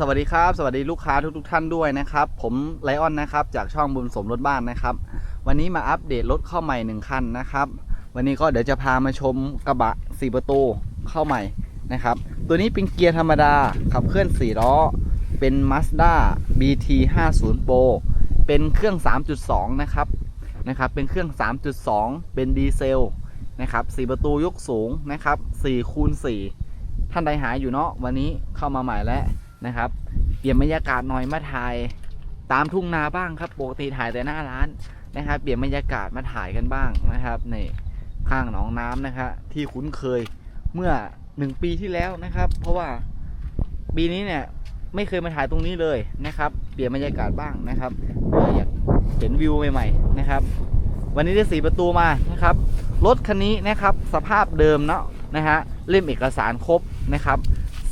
สวัสดีครับ สวัสดีลูกค้าทุกๆท่านด้วยนะครับ ผมไลออนนะครับ จากช่องบุญสมรถบ้านนะครับ วันนี้มาอัปเดตรถเข้าใหม่หนึ่งคันนะครับ วันนี้ก็เดี๋ยวจะพามาชมกระบะ 4 ประตูเข้าใหม่นะครับ ตัวนี้เป็นเกียร์ธรรมดา ขับเคลื่อน 4 ล้อ เป็น Mazda BT 50 Pro เป็นเครื่อง 3.2 นะครับนะครับ เป็นเครื่อง 3.2 เป็นดีเซลนะครับ4ประตูยกสูงนะครับ4คูณ4ท่านใดหาอยู่เนาะวันนี้เข้ามาใหม่แล้ว นะครับ เปลี่ยนบรรยากาศหน่อยมาถ่ายตามทุ่งนาบ้างครับปกติถ่ายแต่หน้าร้านนะครับ เปลี่ยนบรรยากาศมาถ่ายกันบ้างนะครับในข้างหนองน้ำนะครับที่คุ้นเคยเมื่อหนึ่งปีที่แล้วนะครับ เพราะว่าปีนี้เนี่ยไม่เคยมาถ่ายตรงนี้เลยนะครับ เปลี่ยนบรรยากาศบ้างนะครับออยากเห็นวิวใหม่ๆนะครับ วันนี้ได้สีประตูมานะครับรถคันนี้นะครับ สภาพเดิมเนาะนะฮะเล่มเอกสารครบนะครับ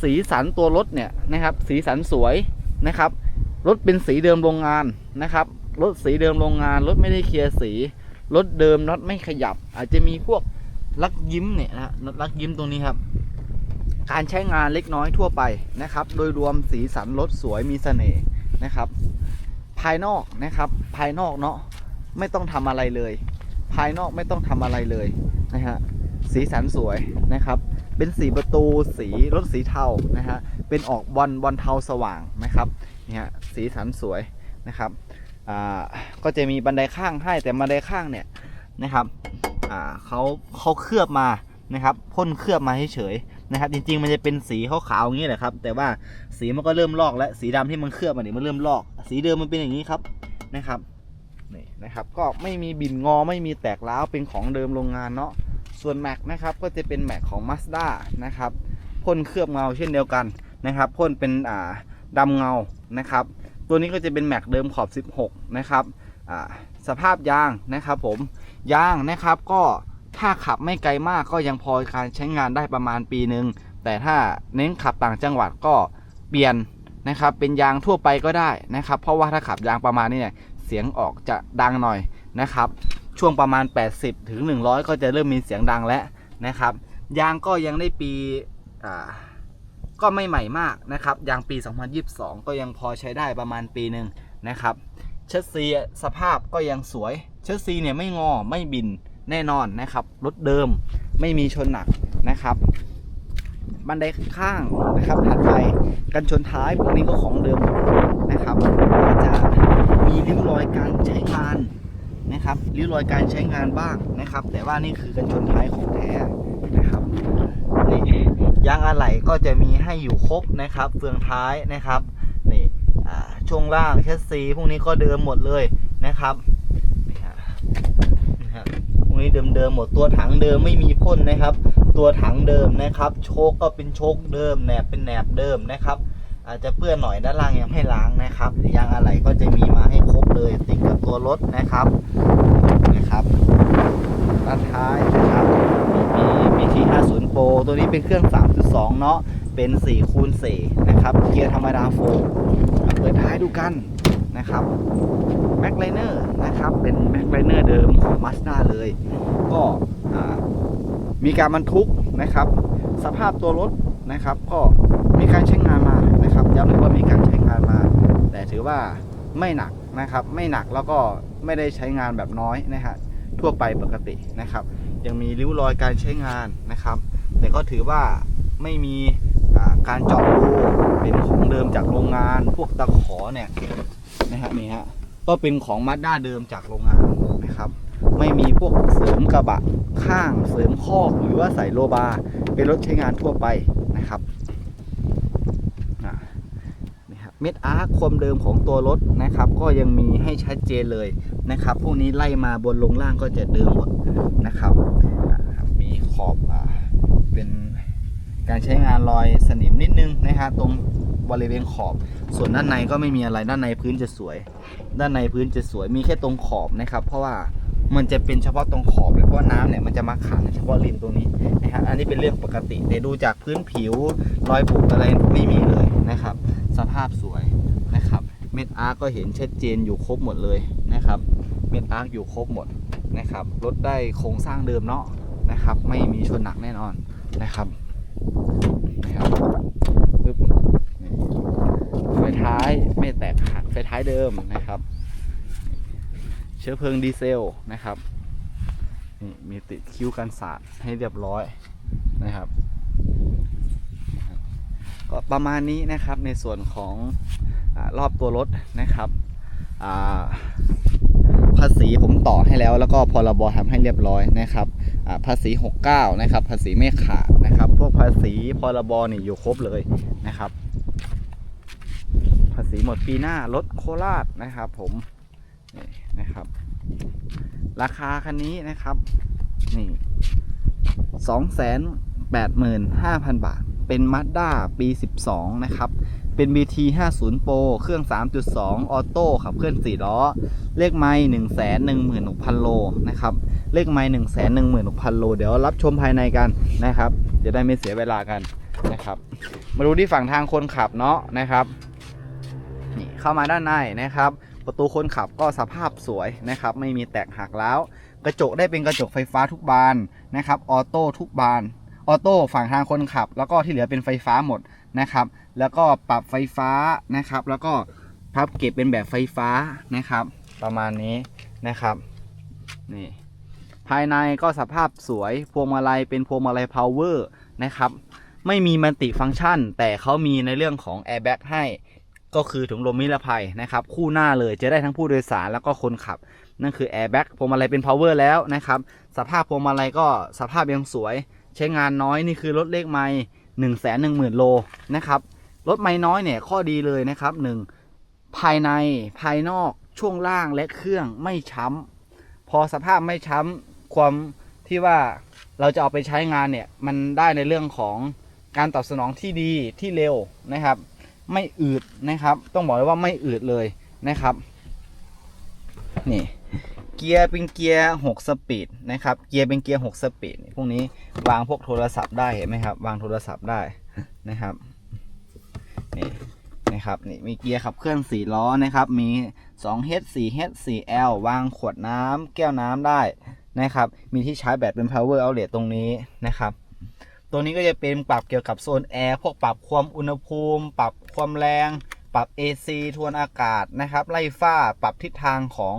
สีสันตัวรถเนี่ยนะครับ สีสันสวยนะครับ รถเป็นสีเดิมโรงงานนะครับ รถสีเดิมโรงงาน รถไม่ได้เคลียร์สี รถเดิมน็อตไม่ขยับ อาจจะมีพวกลักยิ้มเนี่ยนะน็อตลักยิ้มตรงนี้ครับ การใช้งานเล็กน้อยทั่วไปนะครับ โดยรวมสีสันรถสวยมีเสน่ห์นะครับ ภายนอกนะครับ ภายนอกเนาะไม่ต้องทำอะไรเลย ภายนอกไม่ต้องทำอะไรเลยนะฮะสีสันสวยนะครับ เป็นสีประตูสีรถสีเทานะฮะเป็นออกบอลบอลเทาสว่างนะครับนี่ฮะสีสันสวยนะครับอ่าก็จะมีบันไดข้างให้แต่บันไดข้างเนี่ยนะครับอ่าเขาเขาเคลือบมานะครับพ่นเคลือบมาเฉยๆนะครับ จริงๆมันจะเป็นสีขาวๆอย่างนี้แหละครับ แต่ว่าสีมันก็เริ่มลอกแล้วสีดำที่มันเคลือบมาเนี่ยมันเริ่มลอก สีเดิมมันเป็นอย่างนี้ครับนะครับนี่นะครับก็ไม่มีบินงอไม่มีแตกร้าวเป็นของเดิมโรงงานเนาะ ส่วนแม็กนะครับก็จะเป็นแม็กของ Mazda นะครับพ่นเคลือบเงาเช่นเดียวกันนะครับพ่นเป็นอ่าดำเงานะครับ ตัวนี้ก็จะเป็นแม็กเดิมขอบ 16 นะครับอ่าสภาพยางนะครับผมยางนะครับก็ถ้าขับไม่ไกลมากก็ยังพอการใช้งานได้ประมาณปีหนึ่งแต่ถ้าเน้นขับต่างจังหวัดก็เปลี่ยนนะครับเป็นยางทั่วไปก็ได้นะครับ เพราะว่าถ้าขับยางประมาณนี้เนี่ยเสียงออกจะดังหน่อยนะครับ ช่วงประมาณ 80 ถึง 100 ก็จะเริ่มมีเสียงดังแล้วนะครับ ยางก็ยังได้ปีก็ไม่ใหม่มากนะครับยางปี 2022 ก็ยังพอใช้ได้ประมาณปีหนึ่งนะครับเชสซีสภาพก็ยังสวยเชสซีเนี่ยไม่งอไม่บินแน่นอนนะครับรถเดิมไม่มีชนหนักนะครับบันไดข้างนะครับถัดไปกันชนท้ายพวกนี้ก็ของเดิมนะครับอาจจะมีริ้วรอยการใช้งาน นะครับริ้วรอยการใช้งานบ้างนะครับ แต่ว่านี่คือกันชนท้ายของแท้นะครับนี่ยางอะไหล่ก็จะมีให้อยู่ครบนะครับเฟืองท้ายนะครับนี่ช่วงล่างแชสซีพวกนี้ก็เดิมหมดเลยนะครับนี่ฮะนี่ฮะพวกนี้เดิมๆหมดตัวถังเดิมไม่มีพ่นนะครับ ตัวถังเดิมนะครับ โชคก็เป็นโชคเดิมแหนบเป็นแหนบเดิมนะครับ อาจจะเปื้อนหน่อยด้านล่างยังไม่ล้างนะครับยางอะไหล่ก็จะมีมาให้ครบเลยติดกับตัวรถนะครับนะครับด้านท้ายนะครับมี BT 50 Pro ตัวนี้เป็นเครื่อง 3.2 เนาะเป็น4คูณ4นะครับเกียร์ธรรมดาโฟร์มาเปิดท้ายดูกันนะครับแม็กไลเนอร์นะครับเป็นแม็กไลเนอร์เดิมของ Mazda เลย ก็มีการบรรทุกนะครับ สภาพตัวรถนะครับ ก็มีการใช้งานมา นะครับย้ำเลยว่ามีการใช้งานมา แต่ถือว่าไม่หนักนะครับ ไม่หนักแล้วก็ไม่ได้ใช้งานแบบน้อยนะฮะทั่วไปปกตินะครับ ยังมีริ้วรอยการใช้งานนะครับ แต่ก็ถือว่าไม่มีการเจาะรูเป็นของเดิมจากโรงงาน พวกตะขอเนี่ยนะฮะนี่ฮะก็เป็นของมาด้าเดิมจากโรงงานนะครับ ไม่มีพวกเสริมกระบะข้างเสริมคอกหรือว่าใส่โลบาร์เป็นรถใช้งานทั่วไปนะครับ เม็ดอาร์คความเดิมของตัวรถนะครับ ก็ยังมีให้ชัดเจนเลยนะครับพวกนี้ไล่มาบนลงล่างก็จะเดิมหมดนะครับ มีขอบอเป็นการใช้งานรอยสนิมนิดนึงนะฮะตรงบริเวณขอบ ส่วนด้านในก็ไม่มีอะไรด้านในพื้นจะสวย ด้านในพื้นจะสวยมีแค่ตรงขอบนะครับ เพราะว่ามันจะเป็นเฉพาะตรงขอบเลยเพราะว่าน้ำเนี่ยมันจะมาขังเฉพาะริมตรงนี้นะฮะอันนี้เป็นเรื่องปกติแต่ดูจากพื้นผิวรอยบุบอะไรไม่มีเลยนะครับ สภาพสวยนะครับ เม็ดอาร์ก็เห็นชัดเจนอยู่ครบหมดเลยนะครับ เม็ดอาร์อยู่ครบหมดนะครับรถได้โครงสร้างเดิมเนาะนะครับ ไม่มีชนหนักแน่นอนนะครับนะครับปึ๊บนี่แตกหักไฟท้ายเดิมนะครับ เชื้อเพลิงดีเซลนะครับนี่มีติดคิ้วกันสาดให้เรียบร้อยนะครับ ก็ประมาณนี้นะครับในส่วนของอรอบตัวรถนะครับภาษีผมต่อให้แล้ว แล้วก็พรบทำให้เรียบร้อยนะครับภาษี 69 นะครับ ภาษีไม่ขาดนะครับ พวกภาษีพรบนี่อยู่ครบเลยนะครับ ภาษีหมดปีหน้ารถโคราชนะครับผมนี่นะครับ ราคาคันนี้นะครับนี่สองแสนแปดหมื่นห้าพันบาท เป็นมาด้าปี 12 นะครับ เป็น BT 50 Pro เครื่อง 3.2 ออโต้ขับเคลื่อน4ล้อ เลขไม้1 1 6 0 0 0 โลนะครับ เลขไม้1 1 6 0 0 0 โล เดี๋ยวรับชมภายในกันนะครับ จะได้ไม่เสียเวลากันนะครับ มาดูที่ฝั่งทางคนขับเนาะนะครับ นี่เข้ามาด้านในนะครับ ประตูคนขับก็สภาพสวยนะครับ ไม่มีแตกหักแล้ว กระจกได้เป็นกระจกไฟฟ้าทุกบานนะครับ ออโต้ทุกบาน ออโต้ฝั่งทางคนขับ แล้วก็ที่เหลือเป็นไฟฟ้าหมดนะครับ แล้วก็ปรับไฟฟ้านะครับ แล้วก็พับเก็บเป็นแบบไฟฟ้านะครับ ประมาณนี้นะครับนี่ภายในก็สภาพสวยพวงมาลัยเป็นพวงมาลัยพาวเวอร์นะครับ ไม่มีมัลติฟังก์ชัน แต่เขามีในเรื่องของแอร์แบ็กให้ก็คือถุงลมนิรภัยนะครับ คู่หน้าเลยจะได้ทั้งผู้โดยสารแล้วก็คนขับ นั่นคือแอร์แบ็กพวงมาลัยเป็นพาวเวอร์แล้วนะครับ สภาพพวงมาลัยก็สภาพยังสวย ใช้งานน้อยนี่คือรถเลขไม่หนึ่งแสนหนึ่งหมื่นโลนะครับ รถไม่น้อยเนี่ยข้อดีเลยนะครับหนึ่งภายในภายนอกช่วงล่างและเครื่องไม่ช้ำพอสภาพไม่ช้ำความที่ว่าเราจะเอาไปใช้งานเนี่ยมันได้ในเรื่องของการตอบสนองที่ดีที่เร็วนะครับ ไม่อืดนะครับ ต้องบอกเลยว่าไม่อืดเลยนะครับ นี่ เกียร์เป็นเกียร์6สปีดนะครับ เกียร์เป็นเกียร์6สปีดพวกนี้วางพวกโทรศัพท์ได้เห็นไหมครับ วางโทรศัพท์ได้นะครับนี่นะครับนี่มีเกียร์ขับเคลื่อน4ล้อนะครับ มี 2H 4H 4L วางขวดน้ำแก้วน้ำได้นะครับ มีที่ชาร์จแบตเป็น power outlet ตรงนี้นะครับ ตัวนี้ก็จะเป็นปรับเกี่ยวกับโซนแอร์พวกปรับความอุณหภูมิ ปรับความแรง ปรับ AC ทวนอากาศนะครับ ไล่ฟ้า ปรับทิศทางของ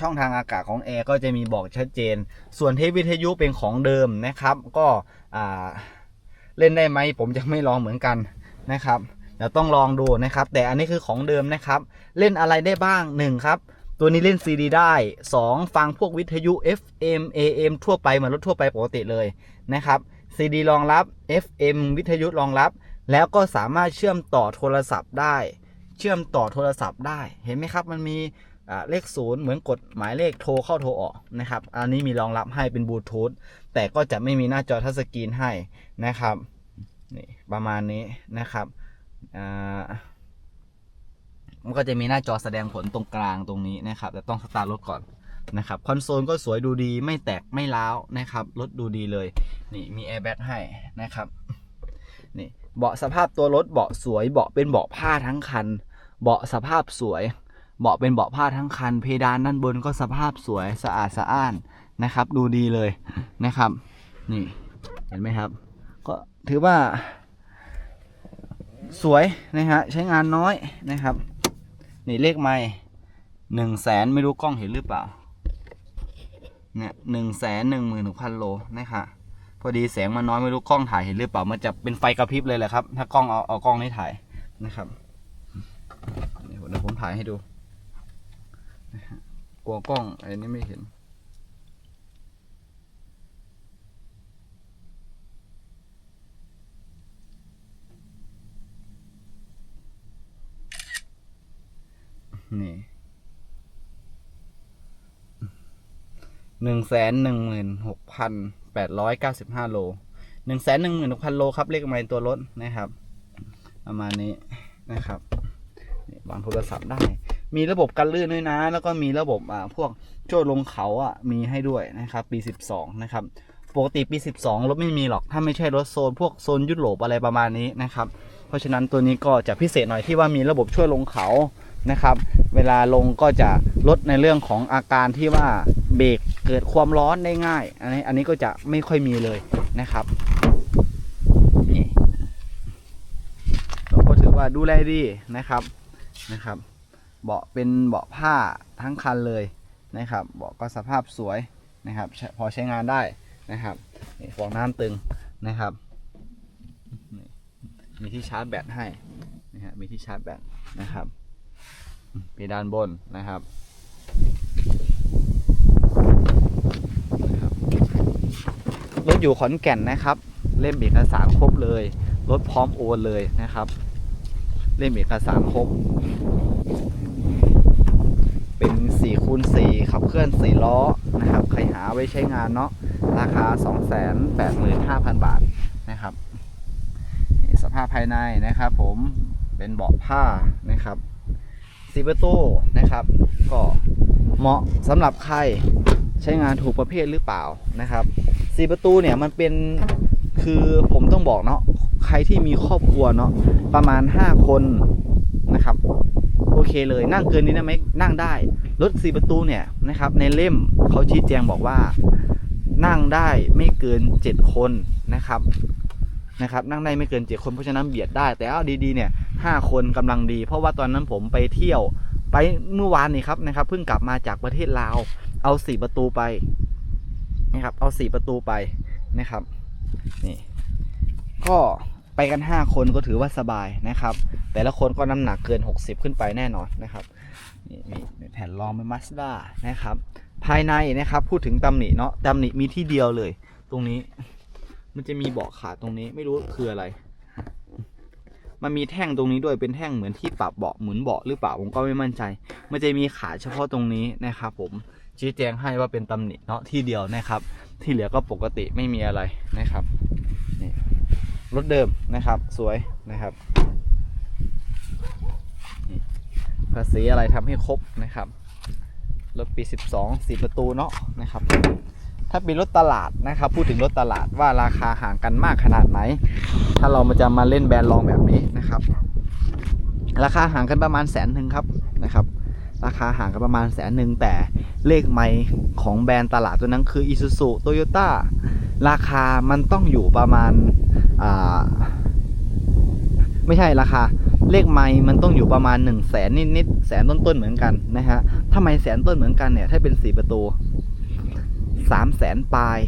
ช่องทางอากาศของแอร์ก็จะมีบอกชัดเจน ส่วนเทปวิทยุเป็นของเดิมนะครับ ก็เล่นได้ไหมผมจะไม่ลองเหมือนกันนะครับเดี๋ยวต้องลองดูนะครับ แต่อันนี้คือของเดิมนะครับ เล่นอะไรได้บ้าง1ครับตัวนี้เล่น CD ได้ 2 ฟังพวกวิทยุ FM AM ทั่วไปเหมือนรถทั่วไปปกติเลยนะครับ CD รองรับ FM วิทยุรองรับ แล้วก็สามารถเชื่อมต่อโทรศัพท์ได้ เชื่อมต่อโทรศัพท์ได้ เห็นไหมครับ มันมี เลขศูนย์เหมือนกดหมายเลขโทรเข้าโทรออกนะครับ อันนี้มีรองรับให้เป็นบลูทูธแต่ก็จะไม่มีหน้าจอทัชสกรีนให้นะครับนี่ประมาณนี้นะครับอ่ามันก็จะมีหน้าจอแสดงผลตรงกลางตรงนี้นะครับ แต่ต้องสตาร์ทรถก่อนนะครับคอนโซลก็สวยดูดีไม่แตกไม่ร้าวนะครับรถดูดีเลย นี่มีแอร์แบ็กให้นะครับนี่เบาะสภาพตัวรถเบาะสวยเบาะเป็นเบาะผ้าทั้งคัน เบาะสภาพสวย เบาะเป็นเบาะผ้าทั้งคัน เพดานด้านบนก็สภาพสวยสะอาดสะอ้านนะครับ ดูดีเลยนะครับ นี่เห็นไหมครับ ก็ถือว่า สวยนะฮะใช้งานน้อยนะครับ นี่เลขไม่หนึ่งแสนไม่รู้กล้องเห็นหรือเปล่าเนี่ยหนึ่งแสนหนึ่งหมื่นหนึ่งพันโลนะคะพอดีแสงมันน้อยไม่รู้กล้องถ่ายเห็นหรือเปล่า มันจะเป็นไฟกระพริบเลยแหละครับ ถ้ากล้องเอาเอากล้องนี้ถ่ายนะครับเดี๋ยวผมถ่ายให้ดู กลัวกล้องไอันนี้ไม่เห็น นี่หนึ่งแสนหนึ่งหมื่นหกพันแปดร้อยเก้าสิบห้าโลหนึ่งแสนหนึ่งหมื่นหกพันโลครับ เลขไมล์ตัวรถนะครับ ประมาณนี้นะครับวางโทรศัพท์ได้ มีระบบกันลื่นด้วยนะ แล้วก็มีระบบอ่าพวกโจ้ลงเขาอะมีให้ด้วยนะครับปีสิบสองนะครับปกติปี 12 รถไม่มีหรอก ถ้าไม่ใช่รถโซน พวกโซนยุโรปอะไรประมาณนี้นะครับ เพราะฉะนั้นตัวนี้ก็จะพิเศษหน่อยที่ว่ามีระบบช่วยลงเขานะครับ เวลาลงก็จะลดในเรื่องของอาการที่ว่าเบรกเกิดความร้อนได้ง่าย อันนี้อันนี้ก็จะไม่ค่อยมีเลยนะครับนี่เราก็ถือว่าดูแลดีนะครับนะครับ เบาะเป็นเบาะผ้าทั้งคันเลยนะครับเบาะก็สภาพสวยนะครับ พอใช้งานได้นะครับฟองน้ำตึงนะครับมีที่ชาร์จแบตให้นะฮะมีที่ชาร์จแบตนะครับมีด้านบนนะครับนะครับรถอยู่ขอนแก่นนะครับ เล่มเอกสารครบเลยรถพร้อมโอนเลยนะครับ เล่มเอกสารครบ เป็น4คูณ4ขับเคลื่อน 4 ล้อนะครับใครหาไว้ใช้งานเนาะราคา 285,000 บาทนะครับสภาพภายในนะครับผมเป็นเบาะผ้านะครับสีประตูนะครับก็เหมาะสำหรับใครใช้งานถูกประเภทหรือเปล่านะครับสีประตูเนี่ยมันเป็นคือผมต้องบอกเนาะใครที่มีครอบครัวเนาะประมาณ 5 คนนะครับ เคเลยนั่งเกินนี้ได้ไหมนั่งได้ รถสี่ประตูเนี่ยนะครับ ในเล่มเขาชี้แจงบอกว่า นั่งได้ไม่เกิน7คนนะครับนะครับนั่งได้ไม่เกิน7คนเพราะฉะนั้นเบียดได้ แต่เอาดีๆเนี่ยห้าคนกำลังดี เพราะว่าตอนนั้นผมไปเที่ยวไปเมื่อวานนี่ครับนะครับเพิ่งกลับมาจากประเทศลาวเอาสี่ประตูไปนะครับ เอาสี่ประตูไปนะครับนี่ก็ ไปกัน 5 คนก็ถือว่าสบายนะครับ แต่ละคนก็น้ำหนักเกิน 60 ขึ้นไปแน่นอนนะครับนี่มีแผ่นรองเป็นมาสด้านะครับ ภายในนะครับพูดถึงตำหนิเนาะตำหนิมีที่เดียวเลย ตรงนี้ มันจะมีเบาะขาตรงนี้ไม่รู้คืออะไร มันมีแท่งตรงนี้ด้วยเป็นแท่งเหมือนที่ปรับเบาะหมุนเบาะหรือเปล่าผมก็ไม่มั่นใจ มันจะมีขาเฉพาะตรงนี้นะครับผมชี้แจงให้ว่าเป็นตำหนิเนาะที่เดียวนะครับ ที่เหลือก็ปกติไม่มีอะไรนะครับ รถเดิมนะครับ สวยนะครับภาษีอะไรทำให้ครบนะครับรถปี 12 4ประตูเนาะนะครับ ถ้าเป็นรถตลาดนะครับ พูดถึงรถตลาดว่าราคาห่างกันมากขนาดไหน ถ้าเรามาจะมาเล่นแบรนด์รองแบบนี้นะครับ ราคาห่างกันประมาณแสนหนึ่งครับนะครับ ราคาห่างกันประมาณแสนหนึ่งแต่เลขไม่ของแบรนด์ตลาดตัวนั้นคือ Isuzu Toyota ราคามันต้องอยู่ประมาณอ่าไม่ใช่ราคา เลขไม่มันต้องอยู่ประมาณ1นึ่งแสนนิดๆแสนต้นๆเหมือนกันนะฮะถ้าไม่แสนต้นเหมือนกันเนี่ย ถ้าเป็นสีประตูสามแสนปลาย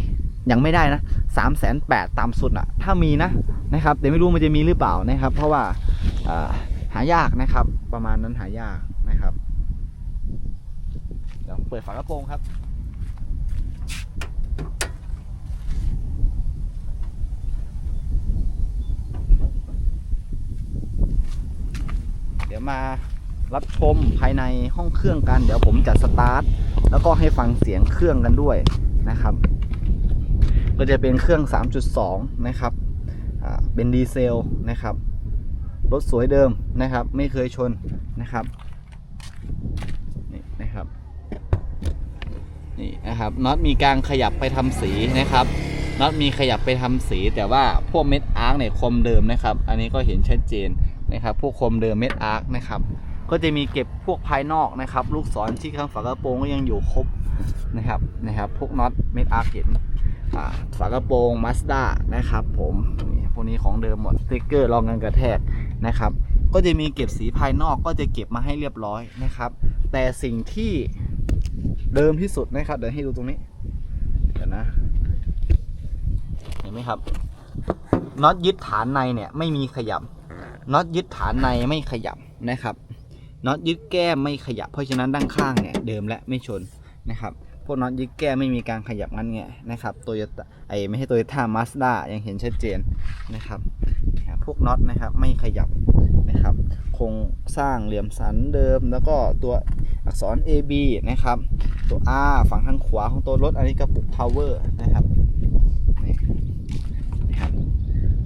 ยังไม่ได้นะสามแสนแปดตามสุดอะถ้ามีนะนะครับแต่ไม่รู้มันจะมีหรือเปล่านะครับ เพราะว่าอ่าหายากนะครับ ประมาณนั้นหายากนะครับเดี๋ยวเปิดฝากระโปรงครับ เดี๋ยว มารับชมภายในห้องเครื่องกัน เดี๋ยวผมจะสตาร์ทแล้วก็ให้ฟังเสียงเครื่องกันด้วยนะครับ ก็จะเป็นเครื่อง 3.2 นะครับเป็นดีเซลนะครับรถสวยเดิมนะครับ ไม่เคยชนนะครับนี่นะครับนี่นะครับน็อตมีการขยับไปทำสีนะครับน็อตมีขยับไปทำสีแต่ว่าพวกเม็ดอาร์คเนี่ยคมเดิมนะครับ อันนี้ก็เห็นชัดเจน นะครับพวกคมเดิมเม็ดอาร์คนะครับก็จะมีเก็บพวกภายนอกนะครับ ลูกศรที่ข้างฝากระโปรงก็ยังอยู่ครบนะครับนะครับพวกน็อตเม็ดอาร์คเห็นอ่าฝากระโปรงมาสด้านะครับผมพวกนี้ของเดิมหมดสติ๊กเกอร์รองกันกระแทกนะครับ ก็จะมีเก็บสีภายนอกก็จะเก็บมาให้เรียบร้อยนะครับ แต่สิ่งที่เดิมที่สุดนะครับเดี๋ยวให้ดูตรงนี้เดี๋ยวนะเห็นไหมครับน็อตยึดฐานในเนี่ยไม่มีขยับ น็อตยึดฐานในไม่ขยับนะครับน็อตยึดแก้มไม่ขยับ เพราะฉะนั้นด้านข้างเนี่ยเดิมและไม่ชนนะครับพวกน็อตยึดแก้ไม่มีการขยับงั้นไงนะครับโตโยต้าไอไม่ใช่โตโยต้ามาสด้ายังเห็นชัดเจนนะครับนะครับพวกน็อตนะครับไม่ขยับนะครับโครงสร้างเหลี่ยมสันเดิม แล้วก็ตัวอักษร AB นะครับตัว R ฝั่งทางขวาของตัวรถอันนี้กระปุก power นะครับนี่นะครับ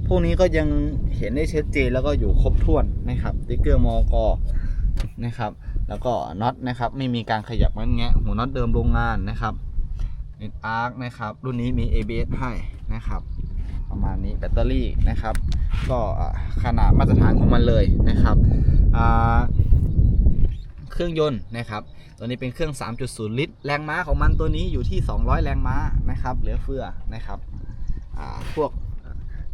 พวกนี้ก็ยังเห็นได้ชัดเจนแล้วก็อยู่ครบถ้วนนะครับติ๊กเกอร์มอกนะครับ แล้วก็น็อตนะครับ ไม่มีการขยับงั้นแงะหัวน็อตเดิมโรงงานนะครับเน็ตอาร์คนะครับ รุ่นนี้มี ABS ให้นะครับ ประมาณนี้แบตเตอรี่นะครับ ก็ขนาดมาตรฐานของมันเลยนะครับเครื่องยนต์นะครับ ตัวนี้เป็นเครื่อง 3.0 ลิตร แรงม้าของมันตัวนี้อยู่ที่ 200 แรงม้านะครับ เหลือเฟือนะครับพวก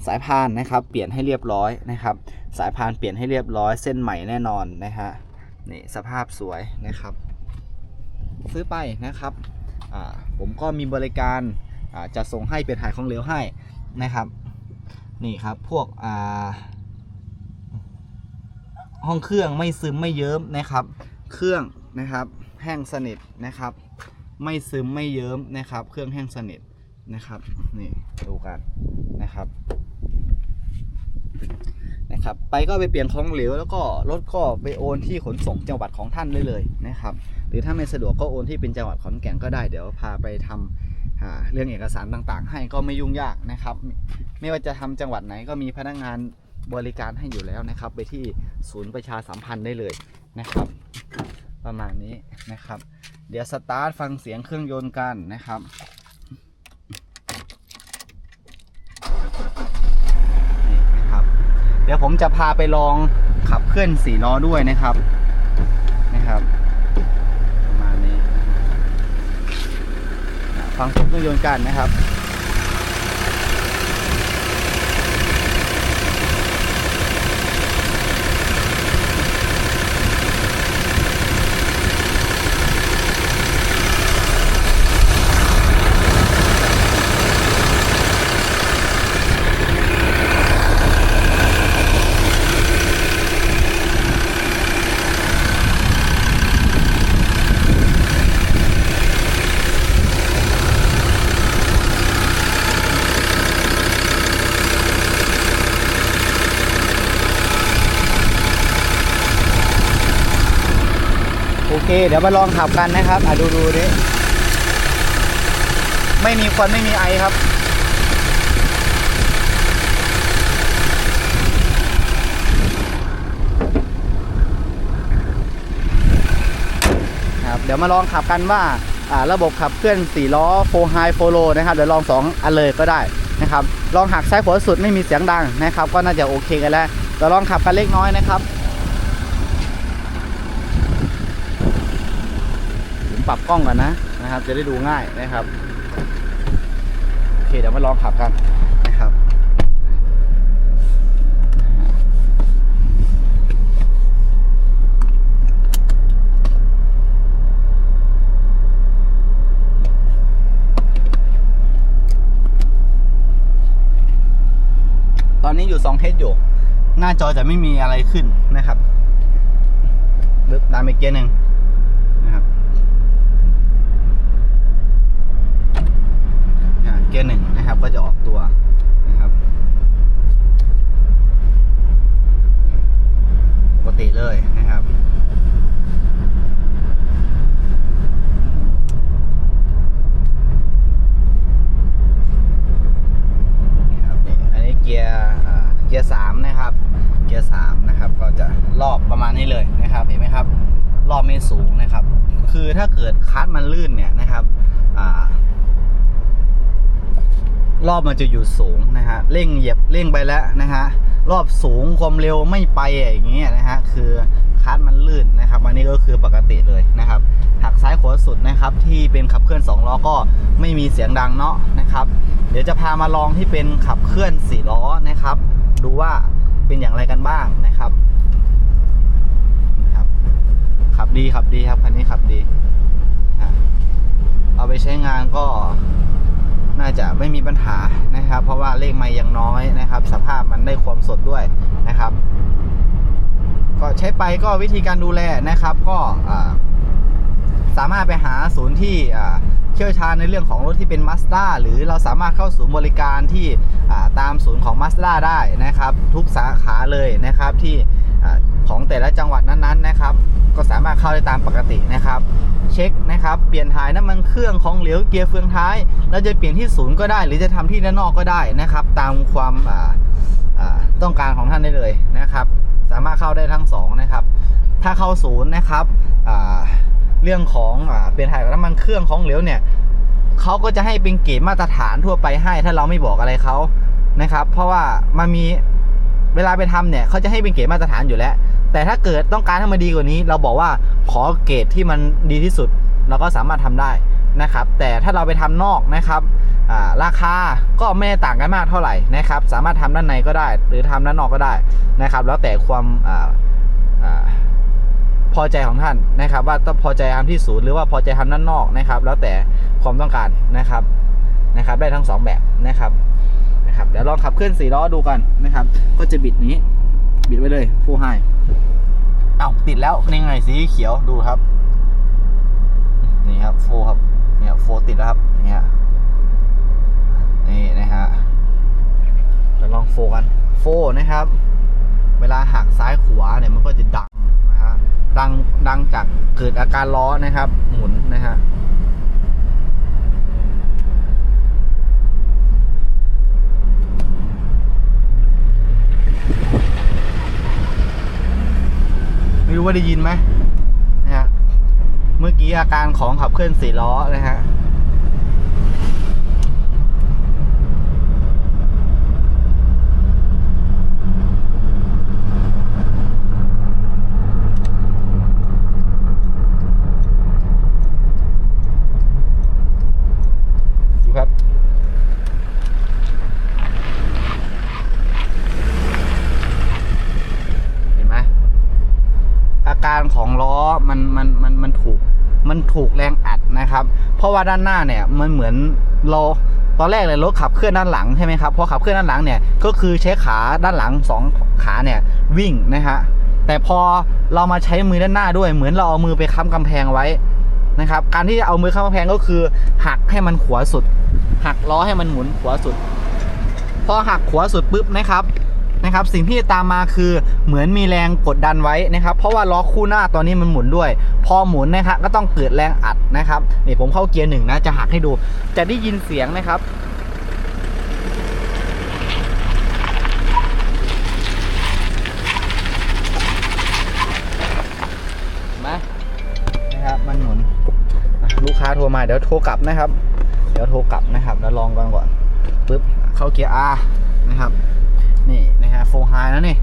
สายพานนะครับ เปลี่ยนให้เรียบร้อยนะครับ สายพานเปลี่ยนให้เรียบร้อยเส้นใหม่แน่นอนนะฮะนี่สภาพสวยนะครับ ซื้อไปนะครับผมก็มีบริการาจะส่งให้เป็นถ่ายของเหลวให้นะครับนี่ครับพวกห้องเครื่องไม่ซึมไม่เยิ้มนะครับ เครื่องนะครับแห้งสนิทนะครับ ไม่ซึมไม่เยิ้มนะครับ เครื่องแห้งสนิทนะครับ นี่ดูกันนะครับ นะครับ ไปก็ไปเปลี่ยนของเหลวแล้วก็รถก็ไปโอนที่ขนส่งจังหวัดของท่านได้เลยนะครับ หรือถ้าไม่สะดวกก็โอนที่เป็นจังหวัดขอนแก่นก็ได้เดี๋ยวพาไปทำอ่าเรื่องเอกสารต่างๆ ให้ก็ไม่ยุ่งยากนะครับ ไม่ว่าจะทำจังหวัดไหนก็มีพนักงานบริการให้อยู่แล้วนะครับ ไปที่ศูนย์ประชาสัมพันธ์ได้เลยนะครับ ประมาณนี้นะครับ เดี๋ยวสตาร์ทฟังเสียงเครื่องยนต์กันนะครับ นี่นะครับ เดี๋ยวผมจะพาไปลองขับเคลื่อนสี่ล้อด้วยนะครับนะครับประมาณนี้ฟังเสียงเครื่องยนต์กันนะครับ เค เดี๋ยวมาลองขับกันนะครับ อะดูดูดิไม่มีควันไม่มีไอครับครับ เดี๋ยวมาลองขับกันว่าอ่าระบบขับเคลื่อน 4 ล้อ4 high 4 low นะครับเดี๋ยวลอง 2 อันเลยก็ได้นะครับ ลองหักซ้ายขวาสุดไม่มีเสียงดังนะครับ ก็น่าจะโอเคกันแล้วเดี๋ยวลองขับกันเล็กน้อยนะครับ ผม ปรับกล้องก่อนนะนะครับ จะได้ดูง่ายนะครับโอเคเดี๋ยวมาลองขับกันนะครับตอนนี้อยู่2เทสอยู่ หน้าจอจะไม่มีอะไรขึ้นนะครับดึบตามไปเกียร์หนึ่งนะครับอ่าเกียร์หนึ่งนะครับ ก็จะออกตัวนะครับปกติเลยนะครับนี่ครับนี่อันนี้เกียร์เกียร์สามนะครับ เกียร์สามนะครับ ก็จะรอบประมาณนี้เลยนะครับ เห็นไหมครับ รอบไม่สูงนะครับ คือถ้าเกิดคัสมันลื่นเนี่ยนะครับอ่า รอบมันจะอยู่สูงนะฮะเร่งเหยียบเร่งไปแล้วนะฮะรอบสูงความเร็วไม่ไปอย่างเงี้ยนะฮะคือคัสมันลื่นนะครับอันนี้ก็คือปกติเลยนะครับหักซ้ายขวาสุดนะครับที่เป็นขับเคลื่อน2ล้อก็ไม่มีเสียงดังเนาะนะครับเดี๋ยวจะพามาลองที่เป็นขับเคลื่อน4ล้อนะครับ ดูว่าเป็นอย่างไรกันบ้างนะครับครับขับดีขับดีครับคันนี้ขับดีเอาไปใช้งานก็ น่าจะไม่มีปัญหานะครับ เพราะว่าเลขไม่ยังน้อยนะครับ สภาพมันได้ความสดด้วยนะครับ ก็ใช้ไปก็วิธีการดูแลนะครับ ก็สามารถไปหาศูนย์ที่เชี่ยวชาญในเรื่องของรถที่เป็น Mazda หรือเราสามารถเข้าศูนย์บริการที่าตามศูนย์ของ Mazda ได้นะครับ ทุกสาขาเลยนะครับที่อของแต่ละจังหวัดนั้นๆนะครับ ก็สามารถเข้าได้ตามปกตินะครับ เช็คนะครับเปลี่ยนถ่ายน้ำมันเครื่องของเหลวเกียร์เฟืองท้ายเราจะเปลี่ยนที่ศูนย์ก็ได้ หรือจะทำที่ด้านนอกก็ได้นะครับ ตามความต้องการของท่านได้เลยนะครับ สามารถเข้าได้ทั้งสองนะครับถ้าเข้าศูนย์นะครับเรื่องของอเปลี่ยนถ่ายน้ำมันเครื่องของเหลวเนี่ยเขาก็จะให้เป็นเกรดมาตรฐานทั่วไปให้ ถ้าเราไม่บอกอะไรเขานะครับ เพราะว่ามันมีเวลาไปทำเนี่ยเขาจะให้เป็นเกรดมาตรฐานอยู่แล้ว แต่ถ้าเกิดต้องการให้มันดีกว่านี้ เราบอกว่าขอเกรดที่มันดีที่สุด เราก็สามารถทำได้นะครับ แต่ถ้าเราไปทำนอกนะครับราคาก็ไม่ได้ต่างกันมากเท่าไหร่นะครับ สามารถทำด้านในก็ได้ หรือทำด้านนอกก็ได้นะครับ แล้วแต่ความอาอาพอใจของท่านนะครับ ว่าต้องพอใจทำที่ศูนย์หรือว่าพอใจทำด้านนอกนะครับ แล้วแต่ความต้องการนะครับนะครับ ได้ทั้งสองแบบนะครับนะครับเดี๋ยวลองขับเคลื่อนสี่ล้อดูกันนะครับ ก็จะบิดนี้ บิดไว้เลยฟูไฮอ้าวติดแล้วนี่ไงสีเขียวดูครับ นี่ครับโฟครับเนี่ยโฟติดแล้วครับนี่ฮะนี่นะฮะเดี๋ยวลองโฟกันโฟนะครับ เวลาหักซ้ายขวาเนี่ยมันก็จะดังนะฮะดังดังจากเกิดอาการล้อนะครับ หมุนนะฮะ รู้ว่าได้ยินไหมนะฮะเมื่อกี้อาการของขับเคลื่อนสี่ล้อนะฮะ ดูครับ เห็นไหมอาการของล้อ มันมันมันมันถูกมันถูกแรงอัดนะครับ เพราะว่าด้านหน้าเนี่ยมันเหมือนเราตอนแรกเลยรถขับเคลื่อนด้านหลังใช่ไหมครับพอขับเคลื่อนด้านหลังเนี่ยก็คือใช้ขาด้านหลังสองขาเนี่ยวิ่งนะฮะแต่พอเรามาใช้มือด้านหน้าด้วย เหมือนเราเอามือไปค้ำกำแพงไว้นะครับ การที่จะเอามือค้ำกำแพงก็คือ หักให้มันขวาสุด หักล้อให้มันหมุนขวาสุด พอหักขวาสุดปุ๊บนะครับ นะครับ สิ่งที่ตามมาคือเหมือนมีแรงกดดันไว้นะครับ เพราะว่าล้อคู่หน้าตอนนี้มันหมุนด้วย พอหมุนนะครับก็ต้องเกิดแรงอัดนะครับนี่ผมเข้าเกียร์หนึ่งนะจะหักให้ดู จะได้ยินเสียงนะครับเห็นไหมนะครับมันหมุนลูกค้าโทรมาเดี๋ยวโทรกลับนะครับ เดี๋ยวโทรกลับนะครับแล้วลองก่อนก่อนปึ๊บเข้าเกียร์ R นะครับ นี่นะฮะโฟไฮแล้วนี่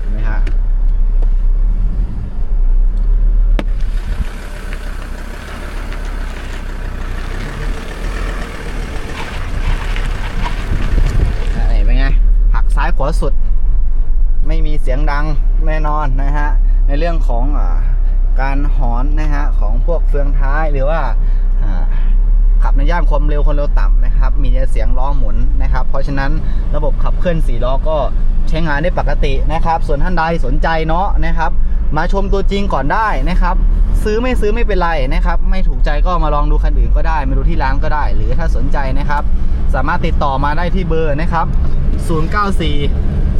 เห็นไหมฮะนี่เป็นไงหักซ้ายขวาสุด ไม่มีเสียงดังแน่นอนนะฮะ ในเรื่องของอา การหอนนะฮะของพวกเฟืองท้ายหรือว่าขับในย่านความเร็วความเร็วต่ำนะครับ มีเสียงล้อหมุนนะครับ เพราะฉะนั้นระบบขับเคลื่อนสี่ล้อก็ใช้งานได้ปกตินะครับ ส่วนท่านใดสนใจเนาะนะครับ มาชมตัวจริงก่อนได้นะครับ ซื้อไม่ซื้อไม่เป็นไรนะครับ ไม่ถูกใจก็มาลองดูคันอื่นก็ได้ มาดูที่ร้านก็ได้ หรือถ้าสนใจนะครับ สามารถติดต่อมาได้ที่เบอร์นะครับ 094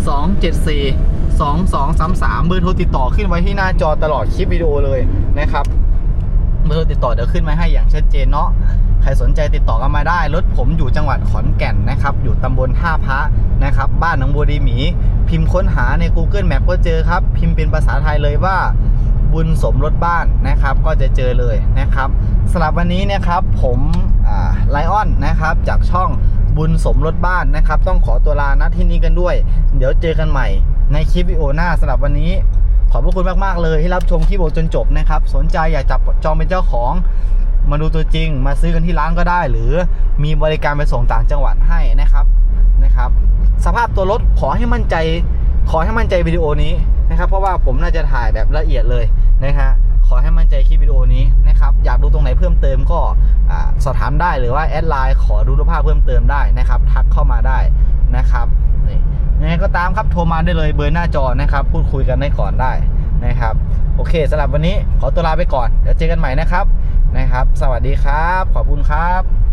274 2233 เบอร์โทรติดต่อขึ้นไว้ที่หน้าจอตลอดคลิปวิดีโอเลยนะครับ เบอร์โทรติดต่อเดี๋ยวขึ้นมาให้อย่างชัดเจนเนาะใครสนใจติดต่อกันมาได้ รถผมอยู่จังหวัดขอนแก่นนะครับ อยู่ตำบลท่าพระนะครับ บ้านหนองบัวดีหมี พิมพ์ค้นหาใน Google Map ก็เจอครับ พิมพ์เป็นภาษาไทยเลยว่าบุญสมรถบ้านนะครับ ก็จะเจอเลยนะครับสำหรับวันนี้นะครับผมไลออนนะครับจากช่อง บุญสมรถบ้านนะครับ ต้องขอตัวลาณที่นี้กันด้วย เดี๋ยวเจอกันใหม่ในคลิปวิดีโอหน้าสำหรับวันนี้ ขอบพระคุณมาก ๆ เลยที่รับชมคลิปโอจนจบนะครับ สนใจอยากจับจองเป็นเจ้าของมาดูตัวจริง มาซื้อกันที่ร้านก็ได้ หรือมีบริการไปส่งต่างจังหวัดให้นะครับนะครับ สภาพตัวรถขอให้มั่นใจ ขอให้มั่นใจวิดีโอนี้นะครับ เพราะว่าผมน่าจะถ่ายแบบละเอียดเลยนะฮะ อให้มั่นใจคลิปวิดีโอนี้นะครับอยากดูตรงไหนเพิ่มเติมก็สอบถามได้หรือว่าแอดไลน์ขอดูรูปภาพเพิ่มเติมได้นะครับ ทักเข้ามาได้นะครับยังไงก็ตามครับโทรมาได้เลยเบอร์หน้าจอนะครับ พูดคุยกันได้ก่อนได้นะครับ โอเคสำหรับวันนี้ขอตัวลาไปก่อนเดี๋ยวเจอกันใหม่นะครับนะครับ สวัสดีครับ ขอบคุณครับ